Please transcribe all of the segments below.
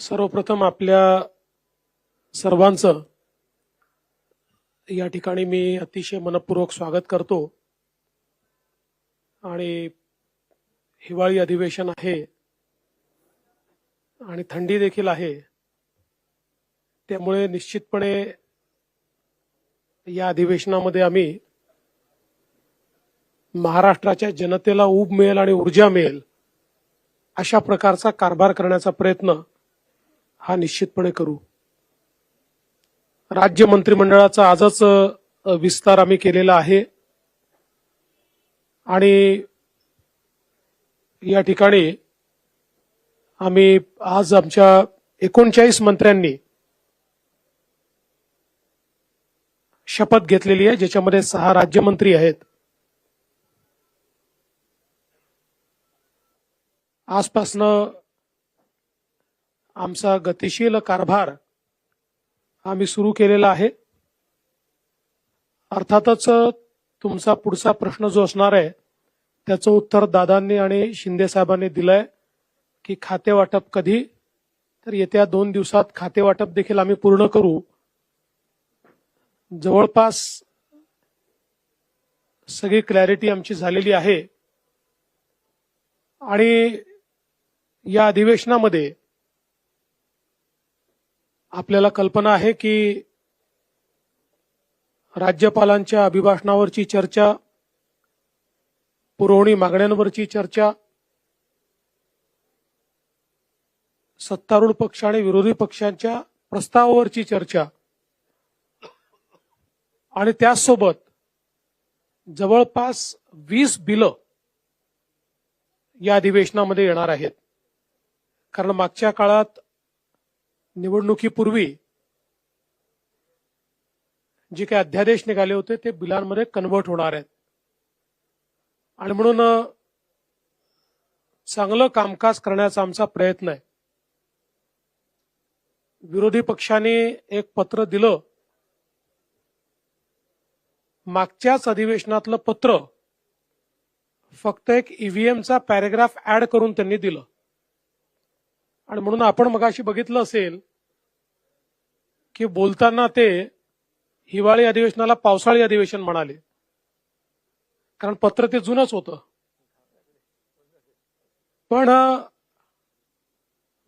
सर्वप्रथम आपल्या सर्वांचं या ठिकाणी मी अतिशय मनपूर्वक स्वागत करतो. आणि हिवाळी अधिवेशन आहे आणि थंडी देखील आहे. त्यामुळे निश्चितपणे या अधिवेशनामध्ये आम्ही महाराष्ट्राच्या जनतेला ऊब मिळेल आणि ऊर्जा मिळेल अशा प्रकारचा कारभार करण्याचा प्रयत्न हा निश्चितपणे करू. राज्य मंत्रिमंडळाचा आजच विस्तार आम्ही केलेला आहे. आणि या ठिकाणी आम्ही आज आमच्या एकोणचाळीस मंत्र्यांनी शपथ घेतलेली आहे ज्याच्यामध्ये सहा राज्यमंत्री आहेत. आजपासनं आमचा गतिशील कारभार आम्ही सुरू केलेला आहे. अर्थातच तुमचा पुढचा प्रश्न जो असणार आहे त्याचं उत्तर दादांनी आणि शिंदे साहेबांनी दिलंय की खाते वाटप कधी? तर येत्या दोन दिवसात खाते वाटप देखील आम्ही पूर्ण करू. जवळपास सगळी क्लॅरिटी आमची झालेली आहे. आणि या अधिवेशनामध्ये आपल्याला कल्पना आहे की राज्यपालांच्या अभिभाषणावरची चर्चा पुरवणी मागण्यांवरची चर्चा सत्तारूढ पक्ष आणि विरोधी पक्षांच्या प्रस्तावावरची चर्चा. आणि त्याचसोबत जवळपास वीस बिलं या अधिवेशनामध्ये येणार आहेत. कारण मागच्या काळात निवडणुकीपूर्वी जे काही अध्यादेश निघाले होते ते बिलांमध्ये कन्व्हर्ट होणार आहेत. आणि म्हणून चांगलं कामकाज करण्याचा आमचा प्रयत्न आहे. विरोधी पक्षाने एक पत्र दिलं. मागच्याच अधिवेशनातलं पत्र फक्त एक ईव्हीएमचा पॅरेग्राफ ऍड करून त्यांनी दिलं. आणि म्हणून आपण मगाशी बघितलं असेल की बोलताना ते हिवाळी अधिवेशनाला पावसाळी अधिवेशन म्हणाले. कारण पत्र ते जुनच होतं. पण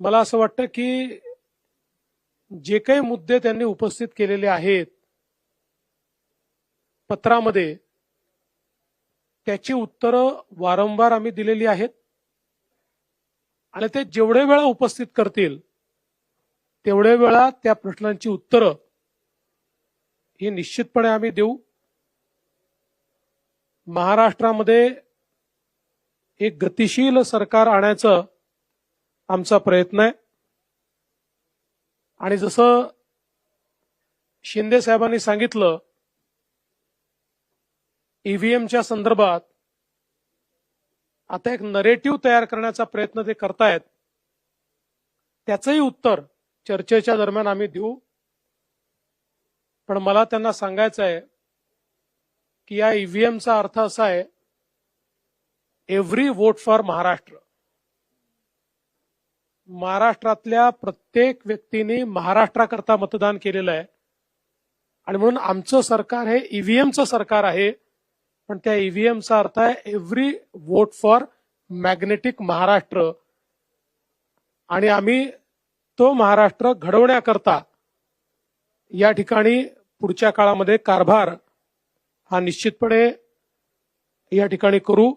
मला असं वाटतं की जे काही मुद्दे त्यांनी उपस्थित केलेले आहेत पत्रामध्ये त्याची उत्तरं वारंवार आम्ही दिलेली आहेत. आणि ते जेवढे वेळा उपस्थित करतील तेवढे वेळा त्या प्रश्नांची उत्तरं ही निश्चितपणे आम्ही देऊ. महाराष्ट्रामध्ये एक गतिशील सरकार आणायचं आमचा प्रयत्न आहे. आणि जसं शिंदे साहेबांनी सांगितलं ईव्हीएमच्या संदर्भात आता एक नरेटिव्ह तयार करण्याचा प्रयत्न ते करतायत त्याचंही उत्तर चर्चेच्या दरम्यान आम्ही देऊ. पण मला त्यांना सांगायचं आहे की या ईव्हीएमचा अर्थ असा आहे एव्हरी वोट फॉर महाराष्ट्र. महाराष्ट्रातल्या प्रत्येक व्यक्तीने महाराष्ट्राकरता मतदान केलेलं आहे. आणि म्हणून आमचं सरकार हे ईव्हीएमचं सरकार आहे. पण त्या ईव्हीएमचा अर्थ आहे every vote for magnetic Maharashtra. आणि आम्ही तो महाराष्ट्र घडवण्याकरता या ठिकाणी पुढच्या काळामध्ये कारभार हा निश्चितपणे या ठिकाणी करू.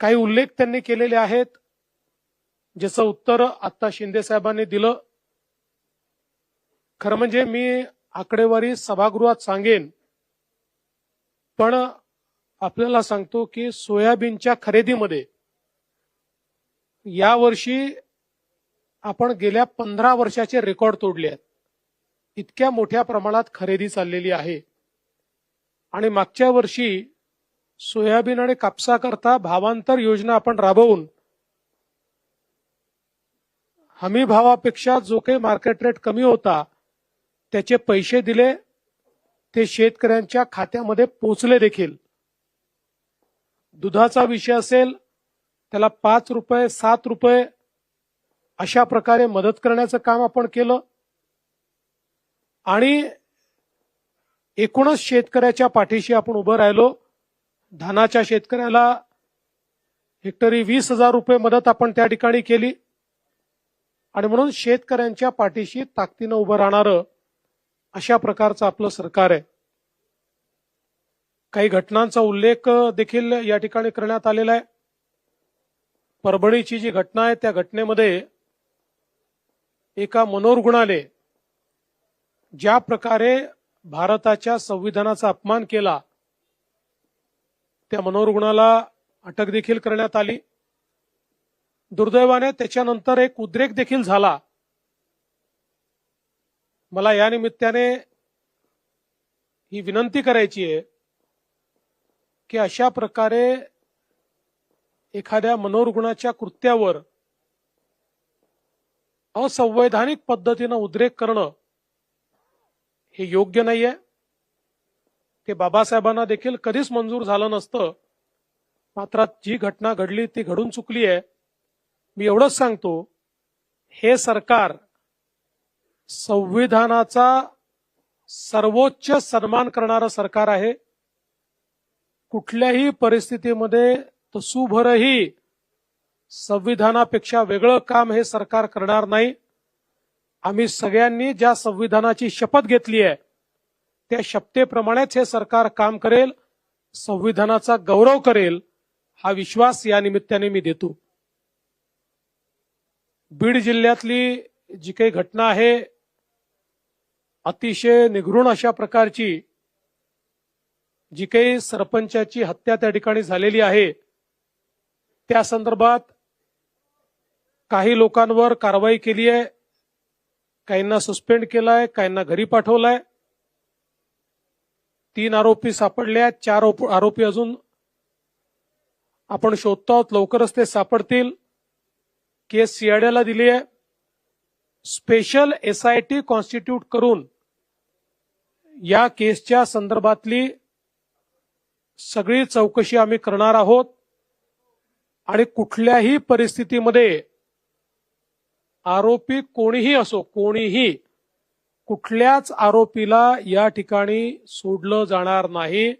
काही उल्लेख त्यांनी केलेले आहेत ज्याचं उत्तर आता शिंदे साहेबांनी दिलं. खरं म्हणजे मी आकडेवारी सभागृहात सांगेन. पण आपल्याला सांगतो की सोयाबीनच्या खरेदीमध्ये यावर्षी आपण गेल्या पंधरा वर्षाचे रेकॉर्ड तोडले आहेत. इतक्या मोठ्या प्रमाणात खरेदी चाललेली आहे. आणि मागच्या वर्षी सोयाबीन आणि कापसाकरता भावांतर योजना आपण राबवून हमी भावापेक्षा जो काही मार्केट रेट कमी होता त्याचे पैसे दिले ते शेतकऱ्यांच्या खात्यामध्ये पोचले देखील. दुधाचा विषय असेल त्याला पाच रुपये सात रुपये अशा प्रकारे मदत करण्याचं काम आपण केलं. आणि एकूणच शेतकऱ्याच्या पाठीशी आपण उभं राहिलो. धानाच्या शेतकऱ्याला हेक्टरी वीस हजार रुपये मदत आपण त्या ठिकाणी केली. आणि म्हणून शेतकऱ्यांच्या पाठीशी ताकदीनं उभं राहणारं अशा प्रकारचं आपलं सरकार आहे. काही घटनांचा उल्लेख देखील या ठिकाणी करण्यात आलेला आहे. परभणीची जी घटना आहे त्या घटनेमध्ये एका मनोरुग्णाने ज्या प्रकारे भारताच्या संविधानाचा अपमान केला त्या मनोरुग्णाला अटक देखील करण्यात आली. दुर्दैवाने त्याच्यानंतर एक उद्रेक देखील झाला. मला या निमित्ताने ही विनंती करायची आहे की अशा प्रकारे एखाद्या मनोरुग्णाच्या कृत्यावर असंवैधानिक पद्धतीनं उद्रेक करणं हे योग्य नाहीये. ते बाबासाहेबांना देखील कधीच मंजूर झालं नसतं. मात्र जी घटना घडली ती घडून चुकली आहे मी एवढंच सांगतो हे सरकार संविधानाचा सर्वोच्च सन्मान करणारं सरकार आहे. कुठल्याही परिस्थितीमध्ये तसुभरही संविधानापेक्षा वेगळं काम हे सरकार करणार नाही. आम्ही सगळ्यांनी ज्या संविधानाची शपथ घेतली आहे त्या शपथेप्रमाणेच हे सरकार काम करेल संविधानाचा गौरव करेल हा विश्वास या निमित्ताने मी देतो. बीड जिल्ह्यातली जी काही घटना आहे अतिशय निघृण अशा प्रकारची जी काही सरपंचाची हत्या त्या ठिकाणी झालेली आहे त्या संदर्भात काही लोकांवर कारवाई केली आहे काहींना सस्पेंड केलाय काहींना घरी पाठवलाय. तीन आरोपी सापडले आहेत चार आरोपी अजून आपण शोधतो आहोत लवकरच ते सापडतील. केस सीआयडीला दिली आहे. स्पेशल एसआयटी कॉन्स्टिट्यूट करून या केसच्या संदर्भातली सगळी चौकशी आम्ही करणार आहोत आणि कुठल्याही परिस्थितीमध्ये आरोपी कोणीही असो कोणीही कुठल्याच आरोपीला या ठिकाणी सोडलं जाणार नाही.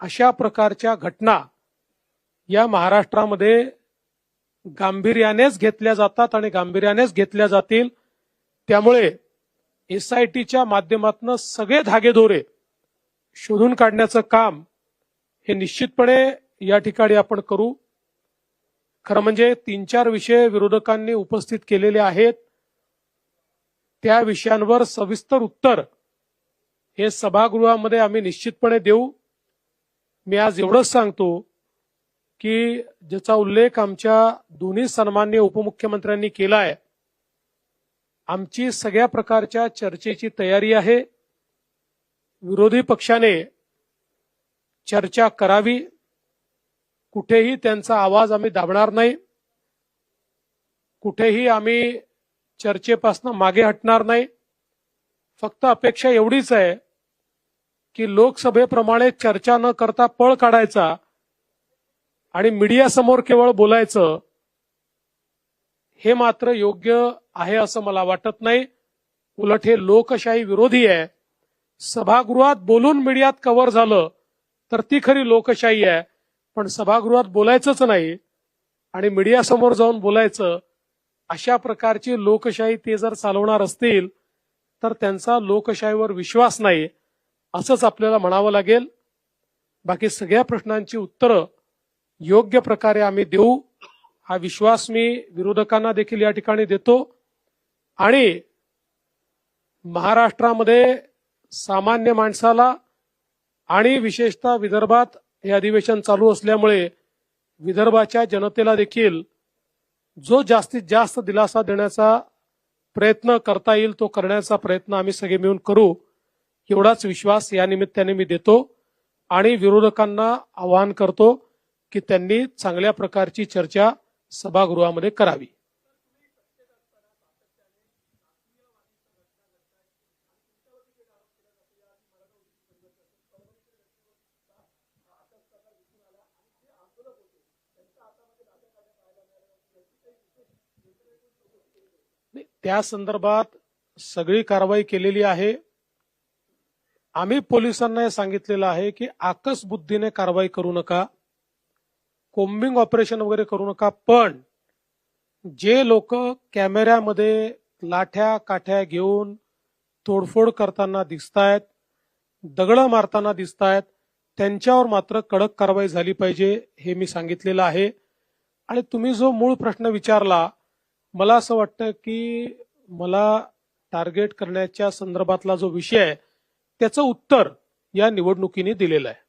अशा प्रकारच्या घटना या महाराष्ट्रामध्ये गांभीर्यानेच घेतल्या जातात आणि गांभीर्यानेच घेतल्या जातील. त्यामुळे एसआयटीच्या माध्यमातून सगळे धागेदोरे शोधून काढण्याचं काम हे निश्चितपणे या ठिकाणी आपण करू. खरं म्हणजे तीन चार विषय विरोधकांनी उपस्थित केलेले आहेत. त्या विषयांवर सविस्तर उत्तर हे सभागृहामध्ये आम्ही निश्चितपणे देऊ. मी आज एवढंच सांगतो की ज्याचा उल्लेख आमच्या दोन्ही सन्मान्य उपमुख्यमंत्र्यांनी केला आहे आमची सगळ्या प्रकारच्या चर्चेची तयारी आहे. विरोधी पक्षाने चर्चा करावी. कुठेही त्यांचा आवाज आम्ही दाबणार नाही. कुठेही आम्ही चर्चेपासून मागे हटणार नाही. फक्त अपेक्षा एवढीच आहे की लोकसभेप्रमाणे चर्चा न करता पळ काढायचा आणि मीडियासमोर केवळ बोलायचं हे मात्र योग्य आहे असं मला वाटत नाही. उलट हे लोकशाही विरोधी आहे. सभागृहात बोलून मीडियात कव्हर झालं तर ती खरी लोकशाही आहे. पण सभागृहात बोलायचंच नाही आणि मीडिया समोर जाऊन बोलायचं अशा प्रकारची लोकशाही ते जर चालवणार असतील तर त्यांचा लोकशाहीवर विश्वास नाही असंच आपल्याला म्हणावं लागेल. बाकी सगळ्या प्रश्नांची उत्तरं योग्य प्रकारे आम्ही देऊ. हा विश्वास मी विरोधकांना देखील या ठिकाणी देतो. आणि महाराष्ट्रामध्ये सामान्य माणसाला आणि विशेषतः विदर्भात हे अधिवेशन चालू असल्यामुळे विदर्भाच्या जनतेला देखील जो जास्तीत जास्त दिलासा देण्याचा प्रयत्न करता येईल तो करण्याचा प्रयत्न आम्ही सगळे मिळून करू एवढाच विश्वास या निमित्ताने मी देतो आणि विरोधकांना आवाहन करतो की त्यांनी चांगल्या प्रकारची चर्चा सभागृहामध्ये करावी त्या संदर्भात सगळी कारवाई केलेली आहे आम्ही पोलिसांना सांगितलेलं आहे की आकस बुद्धीने कारवाई करू नका कोम्बिंग ऑपरेशन वगैरे करू नका पण जे लोक कॅमेऱ्यामध्ये लाठ्या काठ्या घेऊन तोडफोड करताना दिसतायत दगड मारताना दिसतायत त्यांच्यावर मात्र कडक कारवाई झाली पाहिजे हे मी सांगितलेलं आहे. आणि तुम्ही जो मूळ प्रश्न विचारला मला असं वाटतं की मला टार्गेट करण्याच्या संदर्भातला जो विषय आहे त्याचं उत्तर या निवडणुकीने दिलेलं आहे.